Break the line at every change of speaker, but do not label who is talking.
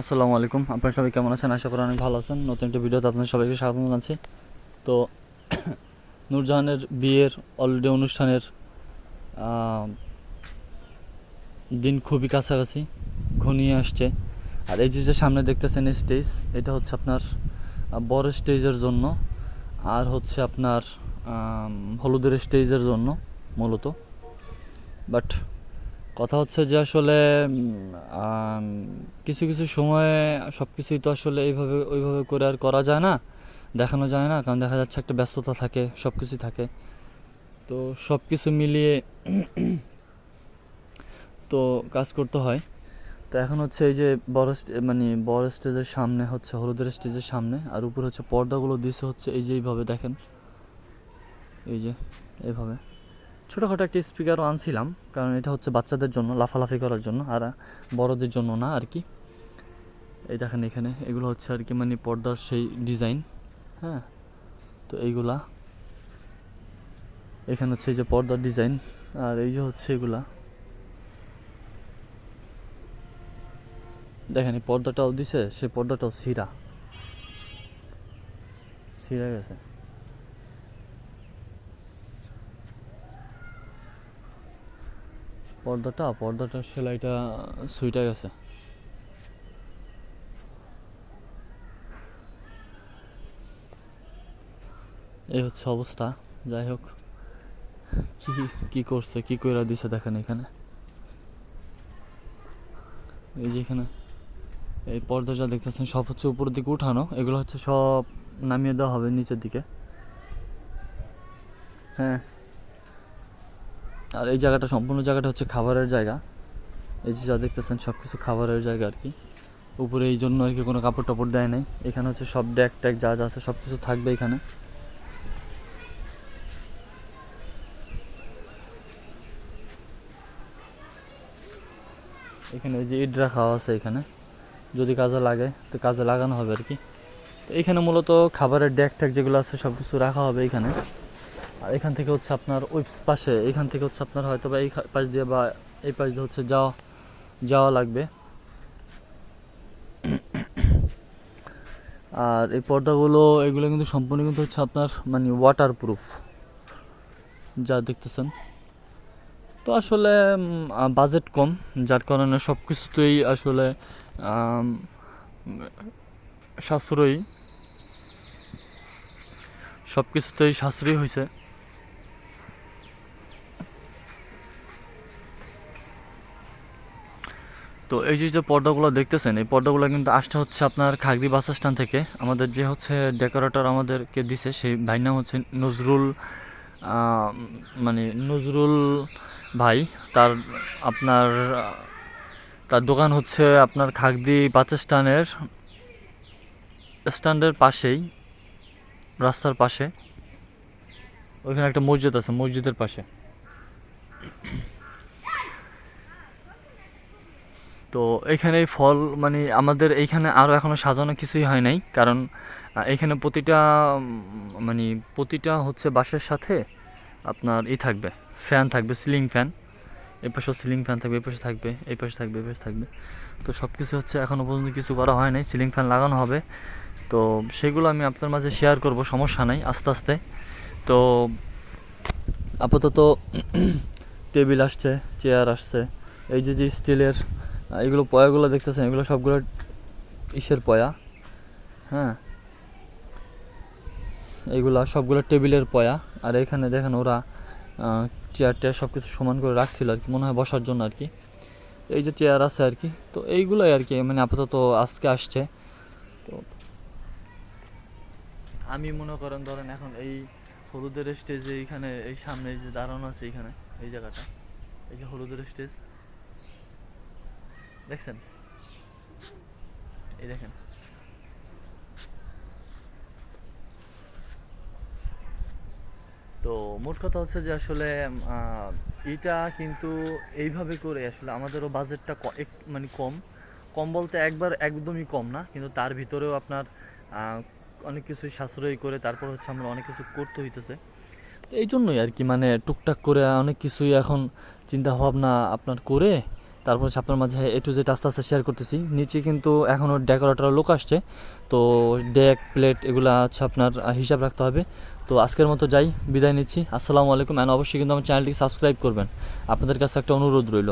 আসসালামু আলাইকুম। আপনারা সবাই কেমন আছেন? আশা করি অনেক ভালো আছেন। নতুন একটা ভিডিওতে আপনাদের সবাইকে স্বাগত জানাচ্ছি। তো নূরজাহানের বিয়ের অলরেডি অনুষ্ঠানের দিন খুবই কাছাকাছি, ঘনিয়ে আসছে। আর এই যে যে সামনে দেখতেছেন স্টেজ এটা হচ্ছে আপনার বড় স্টেজের জন্য, আর হচ্ছে আপনার হলুদের স্টেজের জন্য মূলত। বাট কথা হচ্ছে যে আসলে কিছু কিছু সময়ে সব কিছুই তো আসলে এইভাবে, ওইভাবে করে আর করা যায় না, দেখানো যায় না, কারণ দেখা যাচ্ছে একটা ব্যস্ততা থাকে সব কিছুই থাকে। তো সব কিছু মিলিয়ে তো কাজ করতে হয়। তো এখন হচ্ছে এই যে বড় মানে বড় স্টেজের সামনে হচ্ছে, হলুদের স্টেজের সামনে, আর উপরে হচ্ছে পর্দাগুলো দিছে হচ্ছে এই যে এইভাবে দেখেন। এই যে, এইভাবে। ছোটোখাটো একটা স্পিকারও আনছিলাম, কারণ এটা হচ্ছে বাচ্চাদের জন্য, লাফালাফি করার জন্য, আর বড়দের জন্য না আর কি। এই দেখেন এখানে, এগুলো হচ্ছে আর কি মানে পর্দার সেই ডিজাইন হ্যাঁ? তো এইগুলা। এখানে হচ্ছে এই যে পর্দার ডিজাইন আর এই যে হচ্ছে এগুলা। দেখেন, এই পর্দাটাও দিছে, সেই পর্দাটাও সিরা সিরা গেছে। পর্দাটা, পর্দাটার সেলাইটা সুইটা গেছে এই হচ্ছে অবস্থা, যাই হোক। কি কি করছে, কি কইরা দিছে দেখেন এখানে। এই যে এখানে, এই পর্দা যা দেখতেছেন সব হচ্ছে উপরের দিকে উঠানো, এগুলো হচ্ছে সব নামিয়ে দেওয়া হবে নিচের দিকে। হ্যাঁ। আর এই জায়গাটা সম্পূর্ণ জায়গাটা হচ্ছে খাবারের জায়গা। এই যে যা দেখতেছেন সব কিছু খাবারের জায়গা আর কি। উপরে এই জন্য আর কি কোনো কাপড় টাপড় দেয় নাই। এখানে হচ্ছে সব ড্যাক ট্যাক যা যা আছে সব কিছু থাকবে এখানে। এখানে এই যে ইট রাখা আছে এখানে। যদি কাজে লাগে, তো কাজে লাগানো হবে আর কি। তো এখানে মূলত খাবারের ড্যাক ট্যাক যেগুলো আছে সব কিছু রাখা হবে এখানে। আর এখান থেকে হচ্ছে আপনার ওই পাশে, এখান থেকে হচ্ছে আপনার হয়তো বা এই পাশ দিয়ে বা এই পাশ দিয়ে হচ্ছে যাওয়া যাওয়া লাগবে। আর এই পর্দাগুলো, এগুলো কিন্তু সম্পূর্ণ কিন্তু হচ্ছে আপনার মানে ওয়াটার প্রুফ যা দেখতেছেন। তো আসলে বাজেট কম, যার কারণে সব কিছুতেই আসলে সাশ্রয়ী। সব কিছুতেই সাশ্রয়ী হয়েছে তো এই যে যে পর্দাগুলো দেখতেছেন, এই পর্দাগুলো কিন্তু আসতে হচ্ছে আপনার খাগড়ি বাস স্ট্যান্ড থেকে। আমাদের যে হচ্ছে ডেকোরেটর আমাদেরকে দিছে, সেই ভাইয়ের নাম হচ্ছে নজরুল মানে নজরুল ভাই। তার আপনার, তার দোকান হচ্ছে আপনার খাগদি বাস স্ট্যান্ডের স্ট্যান্ডের পাশেই, রাস্তার পাশে। ওইখানে একটা মসজিদ আছে, মসজিদের পাশে। তো এখানে ফল মানে আমাদের এইখানে আরও এখনও সাজানো কিছুই হয় নাই। কারণ এখানে প্রতিটা মানে প্রতিটা হচ্ছে বাসের সাথে আপনার ই থাকবে, ফ্যান থাকবে, সিলিং ফ্যান। এই পাশে সিলিং ফ্যান থাকবে এই পাশে থাকবে এই পাশে থাকবে এই পাশে থাকবে। তো সব কিছু হচ্ছে এখনও পর্যন্ত কিছু করা হয় নাই, সিলিং ফ্যান লাগানো হবে। তো সেগুলো আমি আপনার মাঝে শেয়ার করব, সমস্যা নাই, আস্তে আস্তে। তো আপাতত টেবিল আসছে চেয়ার আসছে, এই যে যে স্টিলের এগুলো পয়াগুলো দেখতেছেন, এগুলো সবগুলো ইসের পয়া হ্যাঁ? এগুলা সবগুলো টেবিলের পয়া, আর এখানে দেখেন ওরা চেয়ার টেয়ার সব কিছু সমান করে রাখছিল আর কি, মনে হয় বসার জন্য আর কি। এই যে চেয়ার আছে আর কি, তো এইগুলোই আর কি মানে আপাতত আজকে আসছে। তো আমি মনে করেন, ধরেন এখন এই হলুদের স্টেজে এইখানে, এই সামনে যে দাঁড়ানো আছে এইখানে, এই জায়গাটা, এই যে হলুদের স্টেজ দেখছেন? এই দেখেন। তো মোট কথা হচ্ছে যে আসলে এটা কিন্তু এইভাবে করে আসলে আমাদেরও বাজেটটা মানে কম। কম বলতে একবার একদমই কম না, কিন্তু তার ভিতরেও আপনার অনেক কিছুই সাশ্রয়ী করে তারপর হচ্ছে আমরা অনেক কিছু করতে হইতেছে। তো এই জন্যই আর কি মানে টুকটাক করে অনেক কিছুই এখন চিন্তা ভাবনা আপনার করে তারপর আপনার মাঝে এ টু জেড আস্তে আস্তে শেয়ার করতেছি। নিচে কিন্তু এখনও ডেকোরেটার লোক আসছে। তো ডেক প্লেট এগুলো হচ্ছে আপনার হিসাব রাখতে হবে। তো আজকের মতো যাই, বিদায় নিচ্ছি। আসসালামু আলাইকুম। অ্যান্ড অবশ্যই কিন্তু আমার চ্যানেলটিকে সাবস্ক্রাইব করবেন। আপনাদের কাছে একটা অনুরোধ রইল।